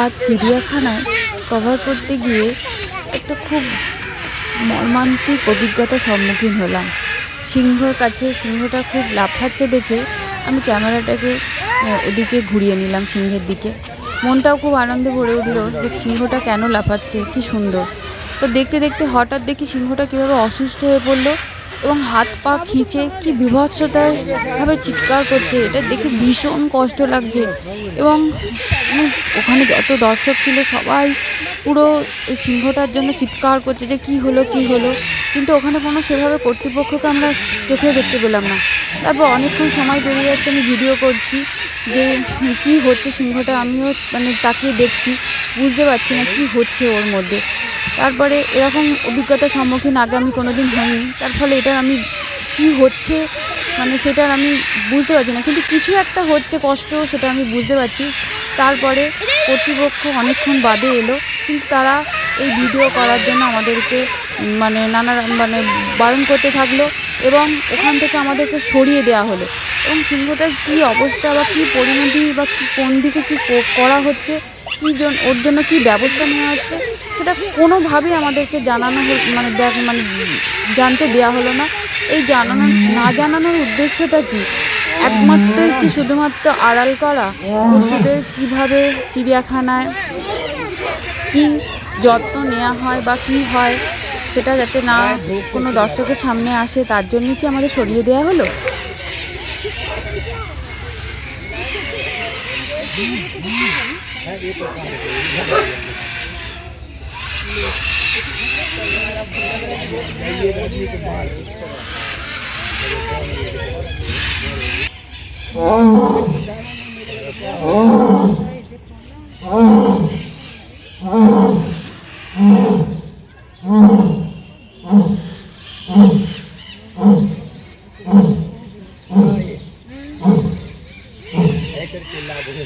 আর চিড়িয়াখানায় কভার করতে গিয়ে একটা খুব মর্মান্তিক অভিজ্ঞতার সম্মুখীন হলাম। সিংহর কাছে সিংহটা খুব লাফাচ্ছে দেখে আমি ক্যামেরাটাকে ওদিকে ঘুরিয়ে নিলাম সিংহের দিকে। মনটাও খুব আনন্দে ভরে উঠল যে সিংহটা কেন লাফাচ্ছে, কি সুন্দর। তো দেখতে দেখতে হঠাৎ দেখি সিংহটা কীভাবে অসুস্থ হয়ে পড়ল এবং হাত পা খিঁচে কি বিভৎসতায় ভাবে চিৎকার করছে, এটা দেখে ভীষণ কষ্ট লাগছে। এবং ওখানে যত দর্শক ছিল, সবাই পুরো সিংহটার জন্য চিৎকার করছে যে কি হলো কি হলো। কিন্তু ওখানে কোনো সেভাবে কর্তৃপক্ষকে আমরা চোখে দেখতে পেলাম না। তারপর অনেকক্ষণ সময় পেরিয়ে যাচ্ছে, আমি ভিডিও করছি যে কি হচ্ছে সিংহটা? আমিও মানে তাকিয়ে দেখছি, বুঝতে পারছি না কি হচ্ছে ওর মধ্যে। তারপরে এরকম অভিজ্ঞতার সম্মুখীন আগে আমি কোনো দিন হইনি। তার ফলে এটার আমি কি হচ্ছে মানে সেটার আমি বুঝতে পারছি না। কিন্তু কিছু একটা হচ্ছে কষ্ট, সেটা আমি বুঝতে পারছি। তারপরে কর্তৃপক্ষ অনেকক্ষণ বাদে এলো। কিন্তু তারা এই ভিডিও করার জন্য আমাদেরকে মানে নানা মানে বারণ করতে থাকল এবং ওখান থেকে আমাদেরকে সরিয়ে দেওয়া হলো। এবং সিংহটার কী অবস্থা বা কী পরিণতি বা কোন দিকে কী, করা হচ্ছে কী জন ওর জন্য কী ব্যবস্থা নেওয়া হচ্ছে, সেটা কোনোভাবেই আমাদেরকে জানানো মানে দেখ মানে জানতে দেওয়া হলো না। এই জানানো না জানানোর উদ্দেশ্যটা কি? একমাত্রই কি শুধুমাত্র আড়াল করা, পশুদের কীভাবে চিড়িয়াখানায় কি যত্ন নেওয়া হয় বা কি হয়, সেটা যাতে না কোনো দর্শকের সামনে আসে, তার জন্য কি আমাদের সরিয়ে দেওয়া হলো? Oh! ஏக்கருக்கு இல்லாதது